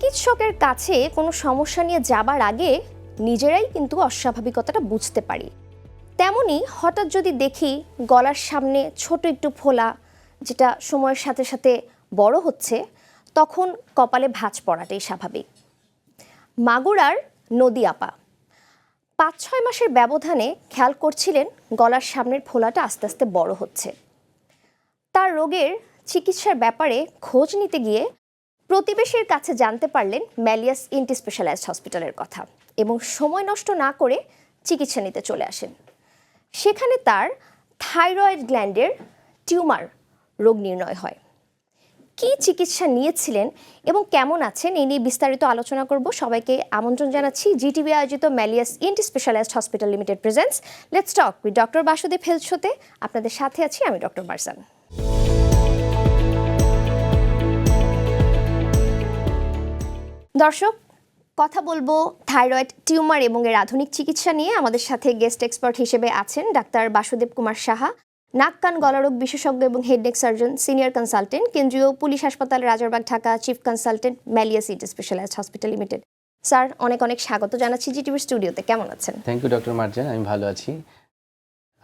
চিকিৎসকের কাছে কোনো সমস্যা নিয়ে যাবার আগে নিজেরাই কিন্তু অস্বাভাবিকতাটা বুঝতে পারি। তেমনি হঠাৎ যদি দেখি গলার সামনে ছোট একটু ফোলা, যেটা সময়ের সাথে সাথে বড় হচ্ছে, তখন কপালে ভাঁজ পড়াটাই স্বাভাবিক। মাগুরার নদী আপা। পাঁচ ছয় মাসের ব্যবধানে খেয়াল করছিলেন গলার সামনের ফোলাটা আস্তে আস্তে বড় হচ্ছে। তার রোগের চিকিৎসার ব্যাপারে খোঁজ নিতে গিয়ে প্রতিবেশীর কাছে জানতে পারলেন ম্যালিয়াস ইন্টি স্পেশালাইজড হসপিটালের কথা এবং সময় নষ্ট না করে চিকিৎসা নিতে চলে আসেন। সেখানে তার থাইরয়েড গ্ল্যান্ডের টিউমার রোগ নির্ণয় হয়। কি চিকিৎসা নিয়েছিলেন এবং কেমন আছেন এই নিয়ে বিস্তারিত আলোচনা করব। সবাইকে আমন্ত্রণ জানাচ্ছি জিটিভি আয়োজিত malleus ইন্টি specialized hospital limited presents let's talk with doctor Basudeb health শোতে। আপনাদের সাথে আছি আমি ডক্টর বারসান দর্শক, কথা বলব থাইরয়েড টিউমার এবং এর আধুনিক চিকিৎসা নিয়ে। আমাদের সাথে গেস্ট এক্সপার্ট হিসেবে আছেন ডাক্তার বাসুদেব কুমার সাহা, নাক কান গলারোগ বিশেষজ্ঞ এবং head neck surgeon senior consultant কেন্দ্রীয় পুলিশ হাসপাতাল Rajarbagh Dhaka chief consultant ম্যালিয়া city specialized hospital limited sir, অনেক অনেক স্বাগত জানাচ্ছি জিটিভির স্টুডিওতে কেমন আছেন? থ্যাংক ইউ ডক্টর মার্জান আমি ভালো আছি।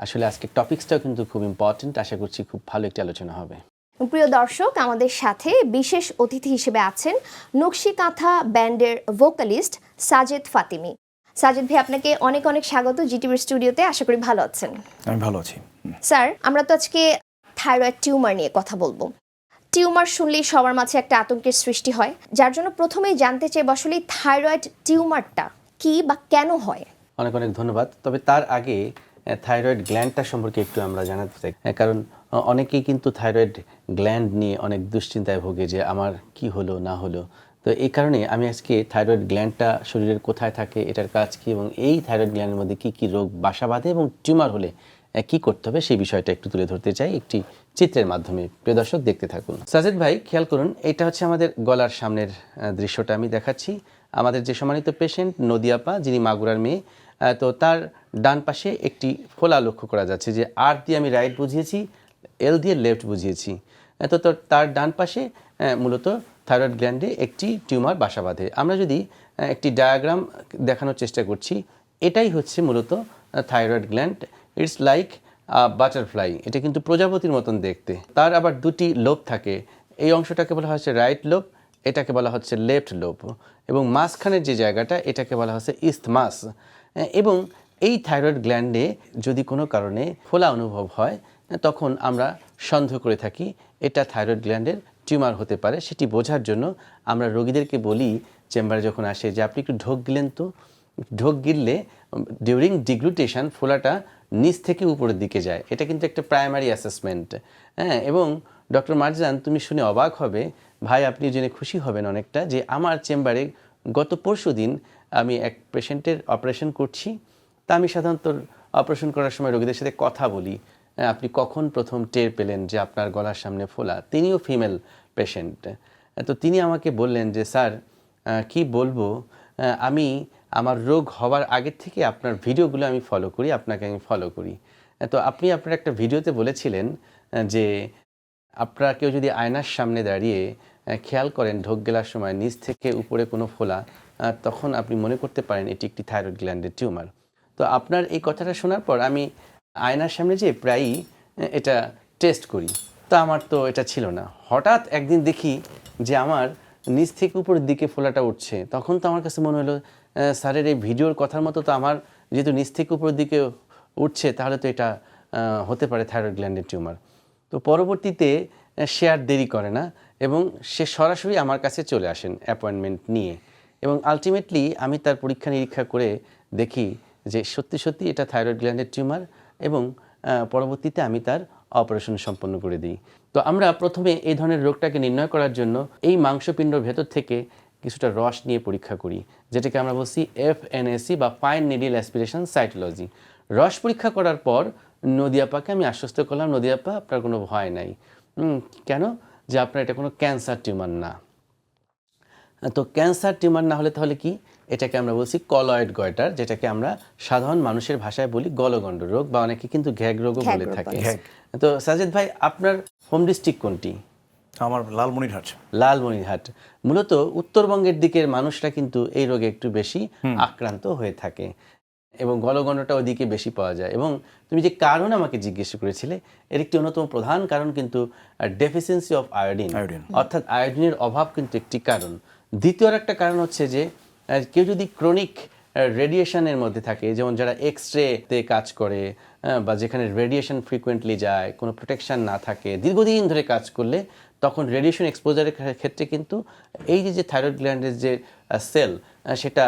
আসলে আজকে টপিকসটাও কিন্তু খুব ইম্পর্টেন্ট আশা করছি খুব ভালো একটি আলোচনা হবে। প্রিয় দর্শক আমাদের সাথে বিশেষ অতিথি হিসেবে আছেন নকশি কাঁথা ব্যান্ডের ভোকালিস্ট সাজেদ ফাতিমি। সাজেদ ভাই আপনাকে অনেক অনেক স্বাগত জিটিভির স্টুডিওতে। আশা করি ভালো আছেন। আমি ভালো আছি। স্যার আমরা তো আজকে থাইরয়েড টিউমার নিয়ে কথা বলব। টিউমার শুনলেই সবার মাঝে একটা আতঙ্কের সৃষ্টি হয়। যার জন্য প্রথমেই জানতে চাই আসলে থাইরয়েড টিউমারটা কি বা কেন হয়? অনেক অনেক ধন্যবাদ। তবে তার আগে থাইরয়েড গ্ল্যান্ডটা সম্পর্কে একটু আমরা জানাতে চাই। কারণ অনেকেই কিন্তু থাইরয়েড গ্ল্যান্ড নিয়ে অনেক দুশ্চিন্তায় ভোগে যে আমার কি হলো, না হলো। তো এই কারণে আমি আজকে থাইরয়েড গ্ল্যান্ডটা শরীরের কোথায় থাকে, এটার কাজ কি এবং এই থাইরয়েড গ্ল্যান্ডের মধ্যে কি কি রোগ বাসা বাঁধে এবং টিউমার হলে কি করতে হবে সেই বিষয়টা একটু তুলে ধরতে চাই একটি চিত্রের মাধ্যমে। প্রিয় দর্শক, দেখতে থাকুন। সাজেদ ভাই, খেয়াল করুন, এটা হচ্ছে আমাদের গলার সামনের দৃশ্যটা আমি দেখাচ্ছি। আমাদের যে সম্মানিত পেশেন্ট নদিয়াপা, যিনি মাগুরার মেয়ে তো তার ডান পাশে একটি ফোলা লক্ষ্য করা যাচ্ছে যে আর দিয়ে আমি রাইট বুঝিয়েছি এল দিয়ে লেফট বুঝিয়েছি। তো- তার ডান পাশে মূলত থাইরয়েড গ্ল্যান্ডে একটি টিউমার বাসা বাঁধে। আমরা যদি একটি ডায়াগ্রাম দেখানোর চেষ্টা করছি, এটাই হচ্ছে মূলত thyroid gland it's like butterfly এটা কিন্তু প্রজাপতির মতন দেখতে। তার আবার দুটি লোভ থাকে। এই অংশটাকে বলা হচ্ছে রাইট লোভ এটাকে বলা হচ্ছে লেফট লোভ এবং মাঝখানের যে জায়গাটা, এটাকে বলা হচ্ছে ইস্থমাস এবং এই থাইরয়েড গ্ল্যান্ডে যদি কোনো কারণে ফোলা অনুভব হয়, তখন আমরা সন্দেহ করে থাকি এটা থাইরয়েড গ্ল্যান্ডের টিউমার হতে পারে। সেটি বোঝার জন্য আমরা রোগীদেরকে বলি, চেম্বারে যখন আসে যে আপনি একটু ঢোক গিলেন তো। ঢোক গিললে ডিউরিং ডিগ্লুটেশন ফোলাটা নিচ থেকে উপরের দিকে যায়। এটা কিন্তু একটা প্রাইমারি অ্যাসেসমেন্ট হ্যাঁ এবং ডক্টর মারজান, তুমি শুনে অবাক হবে। ভাই, আপনি জেনে খুশি হবেন অনেকটা যে আমার চেম্বারে গত পরশু দিন আমি এক পেশেন্টের অপারেশন করছি। তা আমি সাধারণত অপারেশন করার সময় রোগীদের সাথে কথা বলি। আপনি কখন প্রথম টের পেলেন যে আপনার গলার সামনে ফোলা? তিনিও ফিমেল পেশেন্ট। তো তিনি আমাকে বললেন যে, স্যার কি বলব? আমি, আমার রোগ হওয়ার আগের থেকে আপনার ভিডিওগুলো আমি ফলো করি, আপনাকে আমি ফলো করি। তো আপনি আপনার একটা ভিডিওতে বলেছিলেন যে, আপনারা কেউ যদি আয়নার সামনে দাঁড়িয়ে খেয়াল করেন ঢোক গেলার সময় নিচ থেকে উপরে কোনো ফোলা তখন আপনি মনে করতে পারেন এটি একটি থাইরয়েড গ্ল্যান্ডের টিউমার। তো আপনার এই কথাটা শোনার পর আমি আয়নার সামনে যেয়ে প্রায়ই এটা টেস্ট করি। তো আমার তো এটা ছিল না। হঠাৎ একদিন দেখি যে আমার নিচ থেকে উপরের দিকে ফোলাটা উঠছে। তখন তো আমার কাছে মনে হলো স্যারের এই ভিডিওর কথার মতো তো আমার যেহেতু নিচ থেকে উপরের দিকে উঠছে, তাহলে তো এটা হতে পারে থাইরয়েড গ্ল্যান্ডের টিউমার তো পরবর্তীতে সে আর দেরি করে না এবং সে সরাসরি আমার কাছে চলে আসেন অ্যাপয়েন্টমেন্ট নিয়ে। এবং আলটিমেটলি আমি তার পরীক্ষা নিরীক্ষা করে দেখি যে সত্যি সত্যি এটা থাইরয়েড গ্ল্যান্ডের টিউমার এবং পরবর্তীতে আমি তার অপারেশন সম্পন্ন করে দিই। তো আমরা প্রথমে এই ধরনের রোগটাকে নির্ণয় করার জন্য এই মাংসপিণ্ডর ভেতর থেকে কিছুটা রস নিয়ে পরীক্ষা করি, যেটাকে আমরা বলছি এফ এনএসি বা ফাইন নিডিল অ্যাসপিরেশন সাইটোলজি। রস পরীক্ষা করার পর নদিয়াপাকে আমি আশ্বস্ত করলাম, নদিয়াপা, আপনার কোনো ভয় নাই। কেন? যে আপনার এটা কোনো ক্যান্সার টিউমার না। তো ক্যান্সার টিউমার না হলে তাহলে কি? এটাকে আমরা বলছি কলয়েড গয়টার যেটাকে আমরা সাধারণ মানুষের ভাষায় বলি গলগণ্ড রোগ বা অনেকে কিন্তু ঘ্যাগ রোগও বলে থাকে। তো সাজেদ ভাই আপনার হোম ডিস্ট্রিক্ট কোনটি? আমার লালমনিরহাট। লালমনিরহাট। মূলত উত্তরবঙ্গের দিকের মানুষরা কিন্তু এই রোগে একটু বেশি আক্রান্ত হয়ে থাকে এবং গলগণ্ডটা ওদিকে বেশি পাওয়া যায়। এবং তুমি যে কারণ আমাকে জিজ্ঞেস করেছিলে এর একটি অন্যতম প্রধান কারণ কিন্তু ডেফিসিয়েন্সি অফ আয়োডিন। অর্থাৎ আয়োডিনের অভাব কিন্তু একটি কারণ। দ্বিতীয় একটা কারণ হচ্ছে যে কেউ যদি ক্রনিক রেডিয়েশনের মধ্যে থাকে, যেমন যারা এক্স রেতে কাজ করে বা যেখানে রেডিয়েশন ফ্রিকোয়েন্টলি যায়, কোনো প্রোটেকশন না থাকে, দীর্ঘদিন ধরে কাজ করলে, তখন রেডিয়েশন এক্সপোজারের ক্ষেত্রে কিন্তু এই যে যে থাইরয়েড গ্ল্যান্ডের যে সেল সেটা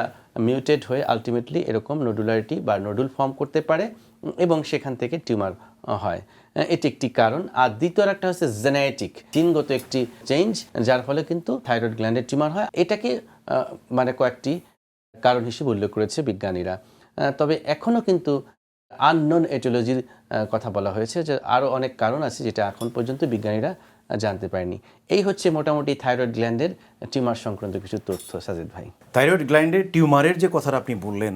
মিউটেড হয়ে আলটিমেটলি এরকম নোডুলারিটি বা নোডুল ফর্ম করতে পারে, এবং সেখান থেকে টিউমার হয়। এটি একটি কারণ। আর দ্বিতীয় একটা হচ্ছে জেনেটিক জিনগত একটি চেঞ্জ যার ফলে কিন্তু থাইরয়েড গ্ল্যান্ডের টিউমার হয়। এটাকে মানে কয়েকটি কারণ হিসেবে উল্লেখ করেছে বিজ্ঞানীরা। তবে এখনও কিন্তু আননোন এটিওলজির কথা বলা হয়েছে যে আরও অনেক কারণ আছে যেটা এখন পর্যন্ত বিজ্ঞানীরা জানতে পারেনি। এই হচ্ছে মোটামুটি থাইরয়েড গ্ল্যান্ডের টিউমার সংক্রান্ত কিছু তথ্য সাজিদ ভাই। থাইরয়েড গ্ল্যান্ডের টিউমারের যে কথাটা আপনি বললেন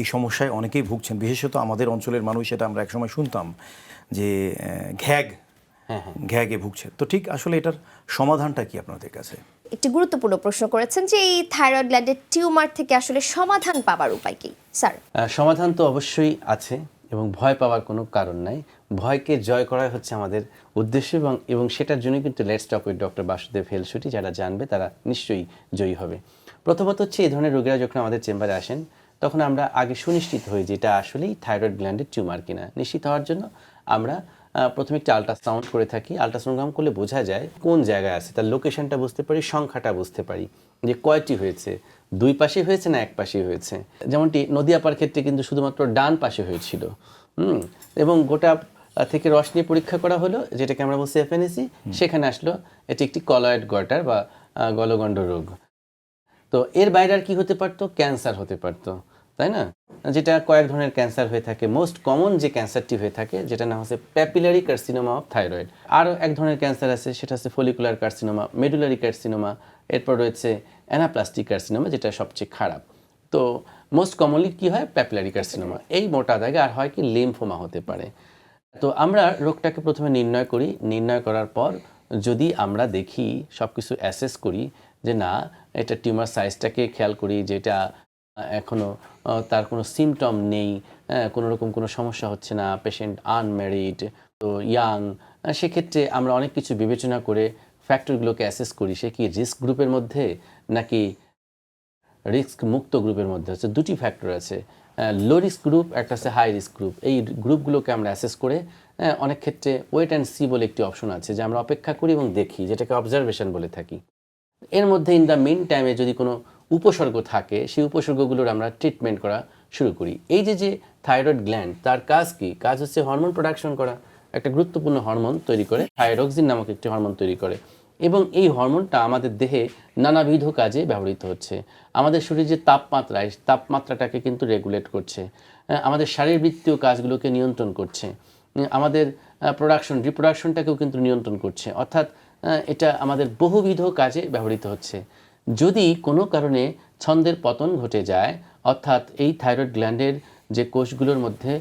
এই সমস্যায় অনেকেই ভুগছেন বিশেষত আমাদের অঞ্চলের মানুষ সেটা আমরা একসময় শুনতাম যে ঘ্যাগ ঘ্যাগে ভুগছে। তো ঠিক আসলে এটার সমাধানটা কি আপনাদের কাছে? একটি গুরুত্বপূর্ণ প্রশ্ন করেছেন যে এই থাইরয়েড গ্ল্যান্ডের টিউমার থেকে আসলে সমাধান পাবার উপায় কি? স্যার। সমাধান তো অবশ্যই আছে এবং ভয় পাওয়ার কোনো কারণ নাই। ভয়কে জয় করাই হচ্ছে আমাদের উদ্দেশ্য এবং এবং সেটার জন্য কিন্তু let's talk with doctor Basudeb হেলসুটি যারা জানবে তারা নিশ্চয়ই জয়ী হবে। প্রথমত হচ্ছে এই ধরনের রোগীরা যখন আমাদের চেম্বারে আসেন, তখন আমরা আগে সুনিশ্চিত হই যে এটা আসলেই থাইরয়েড গ্ল্যান্ডের টিউমার কিনা। নিশ্চিত হওয়ার জন্য আমরা প্রথমে একটা আল্ট্রাসাউন্ড করে থাকি। আল্ট্রাসোনোগ্রাম করলে বোঝা যায় কোন জায়গায় আছে তার লোকেশনটা বুঝতে পারি সংখ্যাটা বুঝতে পারি যে কয়টি হয়েছে দুই পাশে হয়েছে না এক পাশে হয়েছে। যেমনটি নদিয়াপার ক্ষেত্রে কিন্তু শুধুমাত্র ডান পাশে হয়েছিল। হুম এবং গোটা থেকে রস নিয়ে পরীক্ষা করা হলো যেটাকে আমরা বলছি এফএনএসি সেখানে আসলো এটি একটি কলয়েড গটার বা গলগণ্ড রোগ। তো এর বাইরে আর কি হতে পারতো? ক্যান্সার হতে পারতো। তাই না? যেটা কয়েক ধরনের ক্যান্সার হয়ে থাকে। মোস্ট কমন যে ক্যান্সারটি হয়ে থাকে যেটা নাম হচ্ছে প্যাপিলারি কার্সিনোমা অফ থাইরয়েড আরও এক ধরনের ক্যান্সার আছে, সেটা হচ্ছে ফলিকুলার কার্সিনোমা মেডুলারি কার্সিনোমা এরপর রয়েছে অ্যানাপ্লাস্টিক কার্সিনোমা যেটা সবচেয়ে খারাপ। তো মোস্ট কমনলি কি হয়? প্যাপিলারি কার্সিনোমা এই মোটা দাগে আর হয় কি? লিম্ফোমা হতে পারে। তো আমরা রোগটাকে প্রথমে নির্ণয় করি। নির্ণয় করার পর যদি আমরা দেখি সব কিছু অ্যাসেস করি যে না, এটা টিউমার সাইজটাকে খেয়াল করি, যেটা এখনও তার কোনো সিমটম নেই হ্যাঁ, কোনো রকম কোনো সমস্যা হচ্ছে না পেশেন্ট আনম্যারিড তো ইয়াং সেক্ষেত্রে আমরা অনেক কিছু বিবেচনা করে ফ্যাক্টরগুলোকে অ্যাসেস করি সে কি রিস্ক গ্রুপের মধ্যে নাকি রিস্ক মুক্ত গ্রুপের মধ্যে? হচ্ছে দুটি ফ্যাক্টর আছে লো রিস্ক গ্রুপ একটা আছে হাই রিস্ক গ্রুপ এই গ্রুপগুলোকে আমরা অ্যাসেস করে অনেক ক্ষেত্রে ওয়েট অ্যান্ড সি বলে একটি অপশন আছে যে আমরা অপেক্ষা করি এবং দেখি যেটাকে অবজারভেশন বলে থাকি। এর মধ্যে ইন দ্য মেন টাইমে যদি কোনো উপসর্গ থাকে, সেই উপসর্গগুলোর আমরা ট্রিটমেন্ট করা শুরু করি। এই যে যে থাইরয়েড গ্ল্যান্ড তার কাজ কি? কাজ হচ্ছে হরমোন প্রোডাকশন করা। একটা গুরুত্বপূর্ণ হরমোন তৈরি করে থাইরক্সিন নামক একটি হরমোন তৈরি করে। এবং এই হরমোনটা আমাদের দেহে নানাবিধ কাজে ব্যবহৃত হচ্ছে। আমাদের শরীরে যে তাপমাত্রা তাপমাত্রাটাকে কিন্তু রেগুলেট করছে। আমাদের শারীরবৃত্তীয় কাজগুলোকে নিয়ন্ত্রণ করছে। আমাদের প্রোডাকশন রিপ্রোডাকশনটাকেও কিন্তু নিয়ন্ত্রণ করছে। অর্থাৎ এটা আমাদের বহুবিধ কাজে ব্যবহৃত হচ্ছে। যদি কোনো কারণে ছন্দের পতন ঘটে যায় অর্থাৎ এই থাইরয়েড গ্ল্যান্ডের যে কোষগুলোর মধ্যে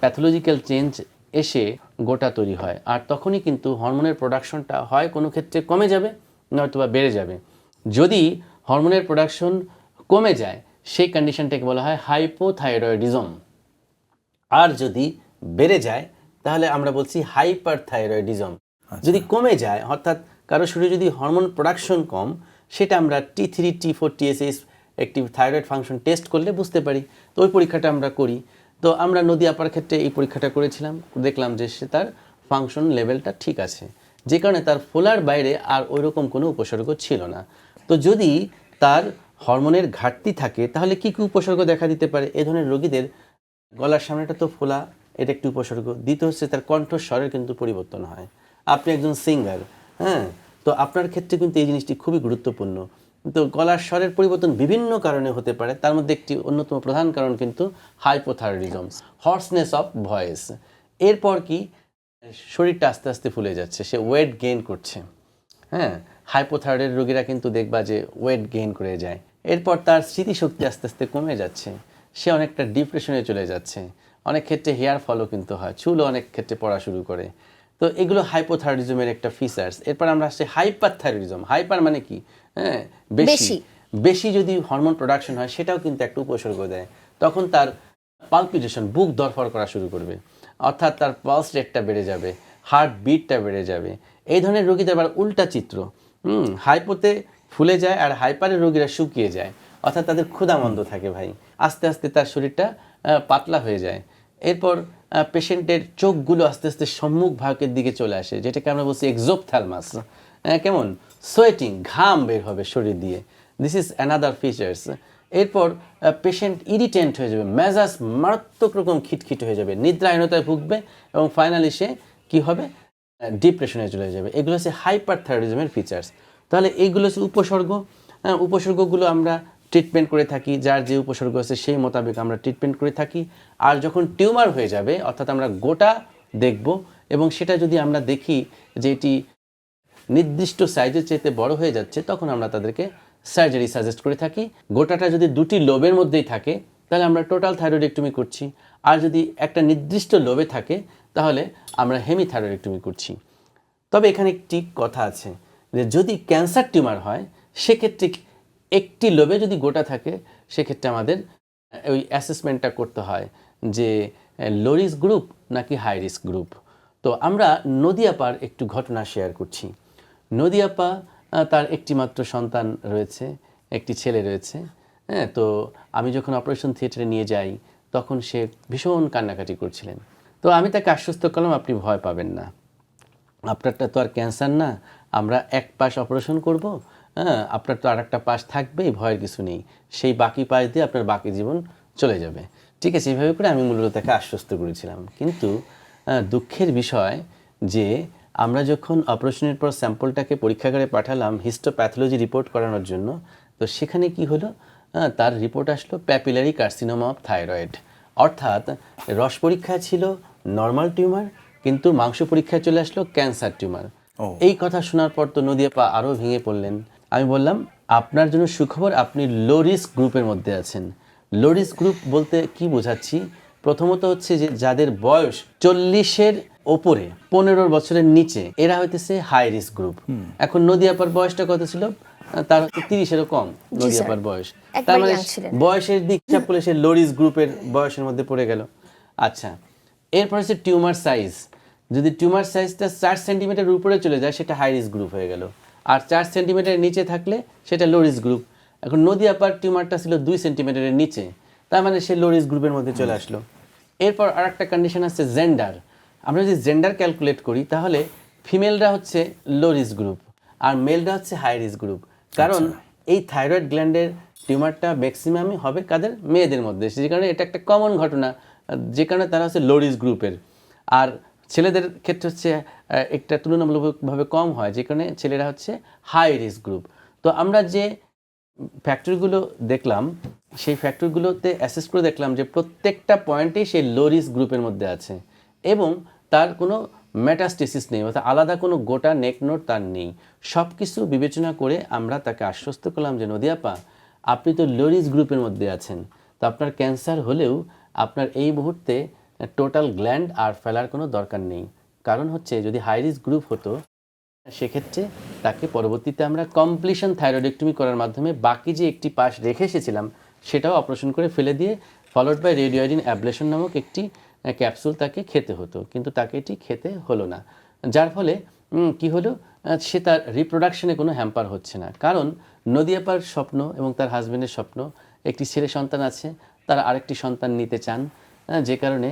প্যাথোলজিক্যাল চেঞ্জ এসে গোটা তৈরি হয় আর তখনই কিন্তু হরমোনের প্রোডাকশনটা হয় কোনো ক্ষেত্রে কমে যাবে নয়তো বা বেড়ে যাবে। যদি হরমোনের প্রোডাকশন কমে যায় সেই কন্ডিশনটাকে বলা হয় হাইপোথাইরয়েডিজম। আর যদি বেড়ে যায় তাহলে আমরা বলছি হাইপার থাইরয়েডিজম যদি কমে যায় অর্থাৎ কারও শরীরে যদি হরমোন প্রোডাকশন কম সেটা আমরা T three T four TSS একটি থাইরয়েড ফাংশন টেস্ট করলে বুঝতে পারি। তো ওই পরীক্ষাটা আমরা করি। তো আমরা নদী আপার ক্ষেত্রে এই পরীক্ষাটা করেছিলাম। দেখলাম যে সে তার ফাংশন লেভেলটা ঠিক আছে। যে কারণে তার ফোলার বাইরে আর ওইরকম কোনো উপসর্গ ছিল না। তো যদি তার হরমোনের ঘাটতি থাকে, তাহলে কি কি উপসর্গ দেখা দিতে পারে? এ ধরনের রোগীদের গলার সামনেটা তো ফোলা, এটা একটি উপসর্গ। দ্বিতীয় হচ্ছে তার কণ্ঠস্বরের কিন্তু পরিবর্তন হয়। আপনি একজন সিঙ্গার হ্যাঁ? তো আপনার ক্ষেত্রে কিন্তু এই জিনিসটি খুবই গুরুত্বপূর্ণ। তো গলার স্বরের পরিবর্তন বিভিন্ন কারণে হতে পারে, তার মধ্যে একটি অন্যতম প্রধান কারণ কিন্তু হাইপোথাইরয়েডিজম হর্সনেস অফ ভয়েস এরপর কি, শরীরটা আস্তে আস্তে ফুলে যাচ্ছে, সে ওয়েট গেইন করছে। হ্যাঁ হাইপোথাইরয়েড রোগীরা কিন্তু দেখবা যে ওয়েট গেইন করে যায়। এরপর তার স্মৃতিশক্তি আস্তে আস্তে কমে যাচ্ছে, সে অনেকটা ডিপ্রেশনে চলে যাচ্ছে। অনেক ক্ষেত্রে হেয়ার ফলও কিন্তু হয়, চুলও অনেক ক্ষেত্রে পড়া শুরু করে। তো এগুলো হাইপোথাইরয়েডিজমের একটা ফিচার্স এরপর আমরা আসছি হাইপার থাইরয়েডিজম হাইপার মানে কি? হ্যাঁ বেশি। বেশি। বেশি যদি হরমোন প্রোডাকশন হয় সেটাও কিন্তু একটা উপসর্গ দেয়। তখন তার পালপিটেশন বুক দরফর করা শুরু করবে। অর্থাৎ তার পালস রেটটা বেড়ে যাবে হার্ট বিটটা বেড়ে যাবে। এই ধরনের রোগীদের আবার উল্টা চিত্র। হুম হাইপোতে ফুলে যায় আর হাইপারের রোগীরা শুকিয়ে যায়। অর্থাৎ তাদের ক্ষুধামন্দ থাকে ভাই। আস্তে আস্তে তার শরীরটা পাতলা হয়ে যায়। এরপর পেশেন্টের চোখগুলো আস্তে আস্তে সম্মুখ ভাগের দিকে চলে আসে যেটাকে আমরা বলছি এক্সোপথ্যালমাস কেমন? সোয়েটিং ঘাম বের হবে শরীর দিয়ে। দিস ইজ অ্যানাদার ফিচার্স এরপর পেশেন্ট ইরিটেন্ট হয়ে যাবে মেজাজ মারাত্মক রকম খিটখিট হয়ে যাবে নিদ্রাহীনতায় ভুগবে এবং ফাইনালি সে কী হবে? ডিপ্রেশনে চলে যাবে। এগুলো হচ্ছে হাইপার থাইরয়েডিজমের ফিচার্স তাহলে এইগুলো হচ্ছে উপসর্গ। হ্যাঁ, উপসর্গগুলো আমরা ট্রিটমেন্ট করে থাকি, যার যে উপসর্গ আছে সেই মোতাবেক আমরা ট্রিটমেন্ট করে থাকি। আর যখন টিউমার হয়ে যাবে, অর্থাৎ আমরা গোটা দেখব এবং সেটা যদি আমরা দেখি যে এটি নির্দিষ্ট সাইজের চাইতে বড় হয়ে যাচ্ছে, তখন আমরা তাদেরকে সার্জারি সাজেস্ট করে থাকি। গোটাটা যদি দুটি লোবের মধ্যেই থাকে, তাহলে আমরা টোটাল থাইরয়েডেক্টমি করছি। আর যদি একটা নির্দিষ্ট লোবে থাকে, তাহলে আমরা হেমি থাইরয়েডেক্টমি করছি। তবে এখানে একটি কথা আছে যে যদি ক্যান্সার টিউমার হয়, সেক্ষেত্রে একটি লোবে যদি গোটা থাকে, সেক্ষেত্রে আমাদের ওই অ্যাসেসমেন্টটা করতে হয় যে লো রিস্ক গ্রুপ নাকি হাই রিস্ক গ্রুপ তো আমরা নদিয়াপার একটু ঘটনা শেয়ার করছি। নদিয়াপা তার একটি মাত্র সন্তান রয়েছে, একটি ছেলে রয়েছে হ্যাঁ তো আমি যখন অপারেশন থিয়েটারে নিয়ে যাই, তখন সে ভীষণ কান্নাকাটি করছিলেন। তো আমি তাকে আশ্বস্ত করলাম, আপনি ভয় পাবেন না। আপনারটা তো আর ক্যান্সার না। আমরা এক পাশ অপারেশন করব হ্যাঁ আপনার তো আর একটা পাশ থাকবেই ভয়ের কিছু নেই। সেই বাকি পাশ দিয়ে আপনার বাকি জীবন চলে যাবে। ঠিক আছে এইভাবে করে আমি মূলত তাকে আশ্বস্ত করেছিলাম। কিন্তু দুঃখের বিষয় যে আমরা যখন অপারেশনের পর স্যাম্পলটাকে পরীক্ষাগারে পাঠালাম হিস্টোপ্যাথোলজি রিপোর্ট করানোর জন্য তো সেখানে কি হলো? তার রিপোর্ট আসলো প্যাপিলারি কার্সিনোমা অফ থাইরয়েড অর্থাৎ রস পরীক্ষায় ছিল নর্মাল টিউমার কিন্তু মাংস পরীক্ষায় চলে আসলো ক্যান্সার টিউমার এই কথা শোনার পর তো নদিয়া পা আরও ভেঙে পড়লেন। আমি বললাম আপনার জন্য সুখবর আপনি লো রিস্ক গ্রুপের মধ্যে আছেন। লো রিস্ক গ্রুপ বলতে কি বোঝাচ্ছি? প্রথমত হচ্ছে যে যাদের বয়স চল্লিশের ওপরে পনেরো বছরের নিচে এরা হইতেছে হাই রিস্ক গ্রুপ এখন নদিয়াপার বয়সটা কত ছিল? তার হচ্ছে তিরিশেরও কম নদিয়াপার বয়স। তার মানে বয়সের দিক হিসাব করলে সে লোরিস গ্রুপের বয়সের মধ্যে পড়ে গেল। আচ্ছা এরপর হচ্ছে টিউমার সাইজ যদি টিউমার সাইজটা চার সেন্টিমিটার উপরে চলে যায় সেটা হাই রিস্ক গ্রুপ হয়ে গেল। আর চার সেন্টিমিটারের নিচে থাকলে সেটা লো রিস্ক গ্রুপ এখন নদী আপার টিউমারটা ছিল দুই সেন্টিমিটারের নিচে তার মানে সে লো রিস্ক গ্রুপের মধ্যে চলে আসলো। এরপর আর একটা কন্ডিশন আছে জেন্ডার আমরা যদি জেন্ডার ক্যালকুলেট করি তাহলে ফিমেলরা হচ্ছে লো রিস্ক গ্রুপ আর মেলরা হচ্ছে হাই রিস্ক গ্রুপ কারণ এই থাইরয়েড গ্ল্যান্ডের টিউমারটা ম্যাক্সিমামই হবে কাদের? মেয়েদের মধ্যে। যে কারণে এটা একটা কমন ঘটনা যে কারণে তারা হচ্ছে লো রিস্ক গ্রুপের আর ছেলেদের ক্ষেত্রে হচ্ছে একটা তুলনামূলকভাবে কম হয়, যে কারণে ছেলেরা হচ্ছে হাই রিস্ক গ্রুপ তো আমরা যে ফ্যাক্টরিগুলো দেখলাম, সেই ফ্যাক্টরিগুলোতে অ্যাসেস করে দেখলাম যে প্রত্যেকটা পয়েন্টেই সেই লো রিস্ক গ্রুপের মধ্যে আছে এবং তার কোনো মেটাস্টেসিস নেই, অর্থাৎ আলাদা কোনো গোটা নেক নোট তার নেই। সব কিছু বিবেচনা করে আমরা তাকে আশ্বস্ত করলাম যে নদিয়াপা আপনি তো লো রিস্ক গ্রুপের মধ্যে আছেন। তো আপনার ক্যান্সার হলেও আপনার এই মুহূর্তে টোটাল গ্ল্যান্ড আর ফেলার কোনো দরকার নেই। কারণ হচ্ছে যদি হাই রিস্ক গ্রুপ হতো, সেক্ষেত্রে তাকে পরবর্তীতে আমরা কমপ্লিশন থাইরয়েডেক্টমি করার মাধ্যমে বাকি যে একটি পাশ রেখে এসেছিলাম, সেটাও অপারেশন করে ফেলে দিয়ে ফলোড বাই রেডিওয়াইডিন অ্যাবলেশন নামক একটি ক্যাপসুল তাকে খেতে হতো। কিন্তু তাকে এটি খেতে হলো না। যার ফলে কি হলো? সে তার রিপ্রোডাকশনে কোনো হ্যাম্পার হচ্ছে না। কারণ নদিয়াপার স্বপ্ন এবং তার হাজবেন্ডের স্বপ্ন, একটি ছেলে সন্তান আছে, তারা আরেকটি সন্তান নিতে চান যে কারণে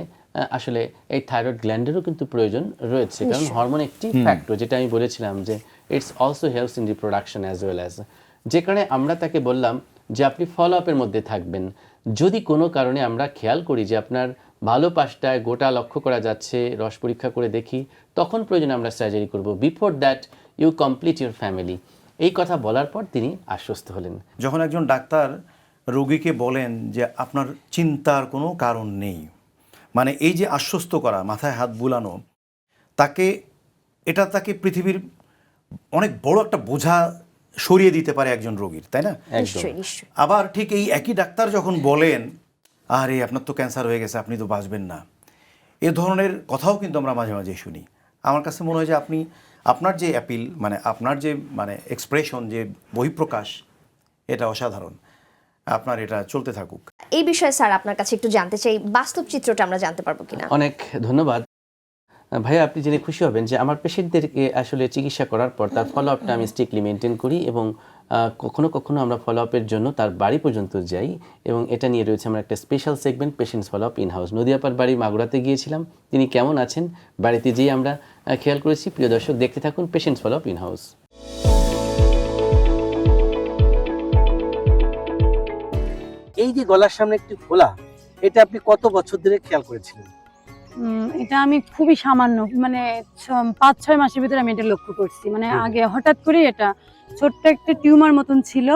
আসলে এই থাইরয়েড গ্ল্যান্ডেরও কিন্তু প্রয়োজন রয়েছে। কারণ হরমোন একটি ফ্যাক্টর যেটা আমি বলেছিলাম যে it's also helps in reproduction as well as যে কারণে আমরা তাকে বললাম যে আপনি ফলো আপের মধ্যে থাকবেন। যদি কোনো কারণে আমরা খেয়াল করি যে আপনার ভালো পাশটায় গোটা লক্ষ্য করা যাচ্ছে রস পরীক্ষা করে দেখি তখন প্রয়োজনে আমরা সার্জারি করব। Before that you complete your family এই কথা বলার পর তিনি আশ্বস্ত হলেন। যখন একজন ডাক্তার রোগীকে বলেন যে আপনার চিন্তার কোনো কারণ নেই মানে এই যে আশ্বস্ত করা মাথায় হাত বুলানো তাকে এটা তাকে পৃথিবীর অনেক বড় একটা বোঝা সরিয়ে দিতে পারে একজন রোগীর তাই না? আবার ঠিক এই একই ডাক্তার যখন বলেন আরে আপনার তো ক্যান্সার হয়ে গেছে আপনি তো বাঁচবেন না। এ ধরনের কথাও কিন্তু আমরা মাঝে মাঝে শুনি। আমার কাছে মনে হয় যে আপনি আপনার যে অ্যাপিল মানে আপনার যে মানে এক্সপ্রেশন যে বহিঃপ্রকাশ এটা অসাধারণ। আপনার এটা চলতে থাকুক। এই বিষয়ে স্যার আপনার কাছে একটু জানতে চাই বাস্তব চিত্রটা আমরা জানতে পারব কিনা? অনেক ধন্যবাদ। ভাইয়া আপনি জেনে খুশি হবেন যে আমার পেশেন্টদেরকে আসলে চিকিৎসা করার পর তার ফলো আপটা আমি স্ট্রিক্টলি মেনটেন করি এবং কখনো কখনো আমরা ফলো আপের জন্য তার বাড়ি পর্যন্ত যাই এবং এটা নিয়ে রয়েছে আমার একটা special segment patients follow up in house নদিয়াপার বাড়ি মাগুরাতে গিয়েছিলাম। তিনি কেমন আছেন? বাড়িতে যেয়ে আমরা খেয়াল করেছি। প্রিয় দর্শক দেখতে থাকুন patients follow up in house এই যে গলার সামনে একটি খোলা এটা আপনি কত বছর ধরে খেয়াল করেছিলেন? এটা আমি খুবই সামান্য মানে পাঁচ ছয় মাসের ভিতরে আমি এটা লক্ষ্য করছি। মানে আগে হঠাৎ করে এটা ছোট্ট একটা টিউমার মতন ছিল।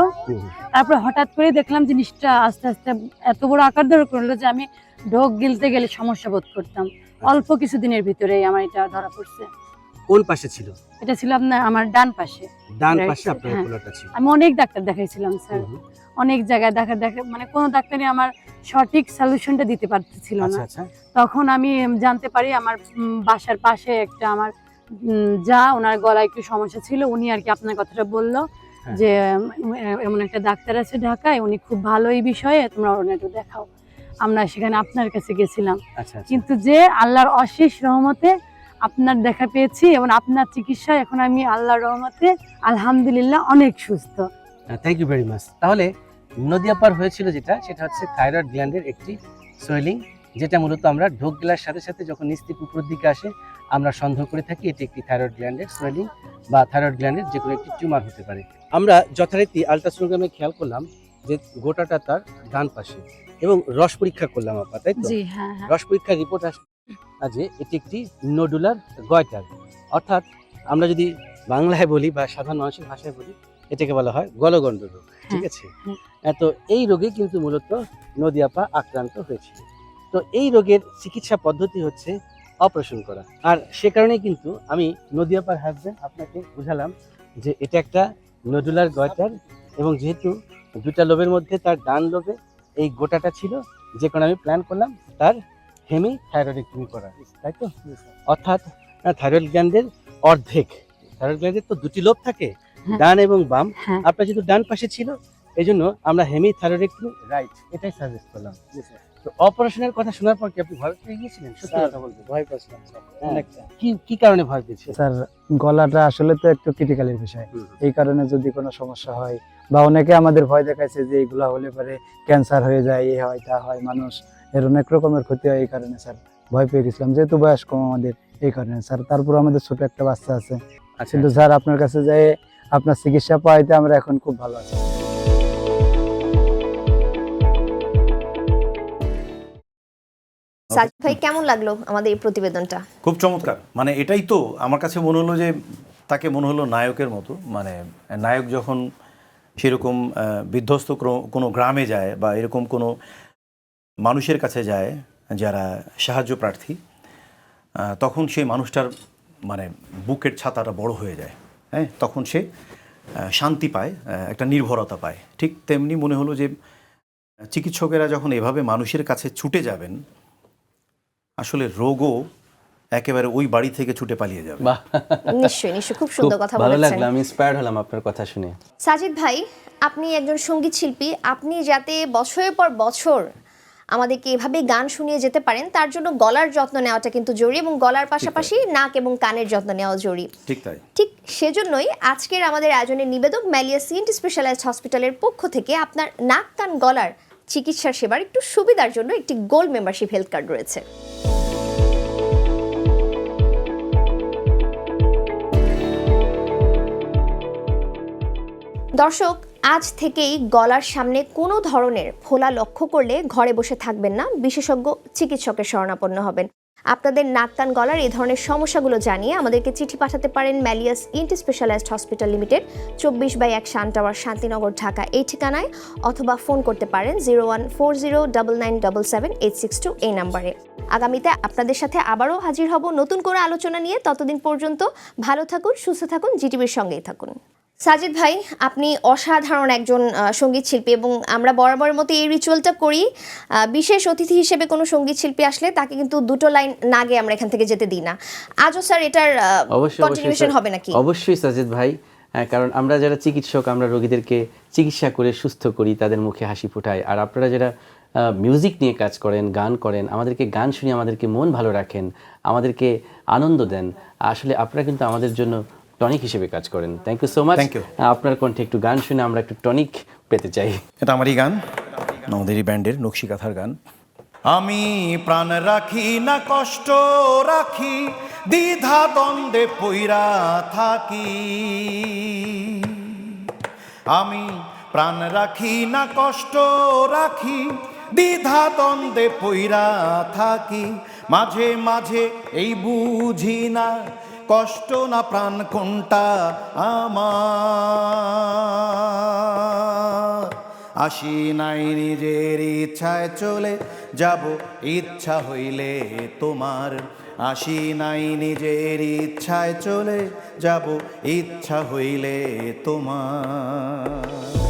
তারপরে হঠাৎ করে দেখলাম জিনিসটা আস্তে আস্তে এত বড় আকার ধরে করল যে আমি ঢোক গিলতে গেলে সমস্যা বোধ করতাম। অল্প কিছুদিনের ভিতরেই আমার এটা ধরা পড়ছে। কোন পাশে ছিল? এটা ছিল আপনার আমার ডান পাশে। ডান পাশে আপনার হ্যাঁ। খোলাটা ছিল। আমি অনেক ডাক্তার দেখাইছিলাম স্যার। অনেক জায়গায় দেখা দেখা মানে কোনো ডাক্তারই আমার সঠিক সলিউশনটা দিতে পারতেছিল আচ্ছা না। আচ্ছা তখন আমি জানতে পারি আমার বাসার পাশে একটা আমার যা ওনার গলায় একটু সমস্যা ছিল উনি আর কি আপনার কথাটা বলল হ্যাঁ। যে এমন একটা ডাক্তার আছে ঢাকায় উনি খুব ভালো এই বিষয়ে তোমরা ওনার একটু দেখাও। আমরা সেখানে আপনার কাছে গেছিলাম। আচ্ছা আচ্ছা। কিন্তু যে আল্লাহর অশেষ রহমতে আপনার দেখা পেয়েছি এবং আপনার চিকিৎসায় এখন আমি আল্লাহ রহমতে আলহামদুলিল্লাহ অনেক সুস্থ। থ্যাংক ইউ ভেরি মাচ তাহলে নদিয়াপার হয়েছিল যেটা সেটা হচ্ছে থাইরয়েড গ্ল্যান্ডের একটি সোয়েলিং যেটা মূলত আমরা ঢোক গেলার সাথে সাথে যখন থেকে উপরের দিকে আসে আমরা সন্দেহ করে থাকি এটি একটি থাইরয়েড গ্ল্যান্ডের সোয়েলিং বা থাইরয়েড গ্ল্যান্ডের যে কোনো একটি টিউমার হতে পারে। আমরা যথারীতি আলট্রাসোনোগ্রামে খেয়াল করলাম যে গোটাটা তার ডান পাশে এবং রস পরীক্ষা করলাম আপা তাই তো? জি হ্যাঁ হ্যাঁ। রস পরীক্ষার রিপোর্ট আসে যে এটি একটি নডুলার গয়টার অর্থাৎ আমরা যদি বাংলায় বলি বা সাধারণ মানুষের ভাষায় বলি এটাকে বলা হয় গলগণ্ড রোগ। ঠিক আছে? হ্যাঁ। তো এই রোগে কিন্তু মূলত নদিয়াপা আক্রান্ত হয়েছিল তো এই রোগের চিকিৎসা পদ্ধতি হচ্ছে অপারেশন করা। আর সে কারণেই কিন্তু আমি নদিয়াপার হাজবেন্ড আপনাকে বুঝালাম যে এটা একটা নডুলার গয়টার এবং যেহেতু দুটা লোবের মধ্যে তার ডান লোবে এই গোটাটা ছিল যে কারণে আমি প্ল্যান করলাম তার হেমি থাইরয়েডেক্টমি করা তাই তো? অর্থাৎ থাইরয়েড গ্ল্যান্ডের অর্ধেক। থাইরয়েড গ্ল্যান্ডের তো দুটি লোব থাকে হ্যাঁ। ডান এবং বাম। হ্যাঁ। আপনার যেহেতু ডান পাশে ছিল এই জন্য আমরা হেমি থাইরয়েডেক্টমি রাইট এটাই সাজেস্ট করলাম। তো অপারেশনের কথা শোনার পর কি আপনি ভয় পেয়ে গিয়েছিলেন? সত্যি কথা বলতে। ভয় পাচ্ছিলাম হ্যাঁ। অনেকটা কি কি কারণে ভয় পেয়েছিলেন? স্যার গলাটা আসলে তো একটু ক্রিটিক্যালের বিষয়। এই কারণে যদি কোনো সমস্যা হয় বা অনেকে আমাদের ভয় দেখাইছে যে এইগুলা হলে পরে ক্যান্সার হয়ে যায় এ হয় তা হয় মানুষ এর অনেক রকমের ক্ষতি হয় এই কারণে স্যার। ভয় পেয়ে গেছিলাম যেহেতু বয়স কম আমাদের এই কারণে স্যার। তারপর আমাদের ছোট একটা বাচ্চা আছে। আচ্ছা কিন্তু স্যার আপনার কাছে যাই আপনার চিকিৎসা পাইতে আমরা এখন খুব ভালো আছি। ভাই কেমন লাগল আমাদের এই প্রতিবেদনটা? খুব চমৎকার। মানে এটাই তো আমার কাছে মনে হলো যে তাকে মনে হলো নায়কের মতো। মানে নায়ক যখন সেরকম আহ, বিধ্বস্ত কোনো গ্রামে যায় বা এরকম কোনো মানুষের কাছে যায় যারা সাহায্য প্রার্থী আহ, তখন সেই মানুষটার মানে বুকের ছাতাটা বড় হয়ে যায় হ্যাঁ? তখন সে আহ, শান্তি পায় একটা নির্ভরতা পায়। ঠিক তেমনি মনে হলো যে চিকিৎসকেরা যখন এভাবে মানুষের কাছে ছুটে যাবেন আসলে রোগও একেবারে ওই বাড়ি থেকে ছুটে পালিয়ে যাবে। নিশ্চয়ই নিশ্চয়ই। খুব খুব সুন্দর কথা ভালো লাগল আমি ইন্সপায়ার্ড হলাম আপনার কথা শুনে। সাজিদ ভাই আপনি একজন সংগীত শিল্পী আপনি যাতে বছরের পর বছর আমাদেরকে এভাবে গান শুনিয়ে যেতে পারেন তার জন্য গলার যত্ন নেওয়াটা কিন্তু জরুরি এবং গলার পাশাপাশি নাক এবং কানের যত্ন নেওয়া জরুরি। ঠিক তাই। ঠিক সেজন্যই আজকের আমাদের আয়োজনের নিবেদক ম্যালিয়া সিএনটি স্পেশালাইজড হসপিটালের পক্ষ থেকে আপনার নাক কান গলার চিকিৎসা সেবার একটু সুবিধার জন্য একটি গোল্ড মেম্বারশিপ হেলথ কার্ড রয়েছে। দর্শক আজ থেকেই গলার সামনে কোনো ধরনের ফোলা লক্ষ্য করলে ঘরে বসে থাকবেন না, বিশেষজ্ঞ চিকিৎসকের শরণাপন্ন হবেন। আপনাদের নাক কান গলার এই ধরনের সমস্যাগুলো জানিয়ে আমাদেরকে চিঠি পাঠাতে পারেন ম্যালিয়াস ইন্টি স্পেশালাইজড হসপিটাল লিমিটেড, চব্বিশ বাই এক শান টাওয়ার, শান্তিনগর, ঢাকা। এই ঠিকানায় অথবা ফোন করতে পারেন zero one four zero double nine double seven eight six two এই নাম্বারে। আগামীতে আপনাদের সাথে আবারও হাজির হব নতুন করে আলোচনা নিয়ে। ততদিন পর্যন্ত ভালো থাকুন, সুস্থ থাকুন, জিটিভির সঙ্গেই থাকুন। সাজিদ ভাই আপনি অসাধারণ একজন সংগীত শিল্পী এবং আমরা বরাবরের মতো এই রিচুয়ালটা করি। বিশেষ অতিথি হিসেবে কোনো সংগীত শিল্পী আসলে তাকে কিন্তু দুটো লাইন না গিয়ে আমরা এখান থেকে যেতে দিই না। আজও স্যার এটার কন্টিনিউশন হবে নাকি? অবশ্যই সাজিদ ভাই হ্যাঁ, কারণ আমরা যারা চিকিৎসক আমরা রোগীদেরকে চিকিৎসা করে সুস্থ করি তাদের মুখে হাসি ফোটাই। আর আপনারা যারা মিউজিক নিয়ে কাজ করেন গান করেন আমাদেরকে গান শুনে আমাদেরকে মন ভালো রাখেন আমাদেরকে আনন্দ দেন আসলে আপনারা কিন্তু আমাদের জন্য টনিক হিসেবে কাজ করেন। Thank you so much. আপনার কণ্ঠে একটু গান শুনে আমরা একটু টনিক পেতে চাই। এটা আমারই গান আমাদেরই ব্যান্ডের নকশি কাথার গান। আমি প্রাণ রাখি না কষ্ট রাখি দ্বিধা দ্বন্দ্বে পইরা থাকি। আমি প্রাণ রাখি না কষ্ট রাখি দ্বিধা দ্বন্দ্বে পইরা থাকি। মাঝে মাঝে এই বুঝি না কষ্ট না প্রাণ কোনটা? আমার আসি নাই নিজের ইচ্ছায় চলে যাব, ইচ্ছা হইলে তোমার। আসি নাই নিজের ইচ্ছায় চলে যাব, ইচ্ছা হইলে তোমার।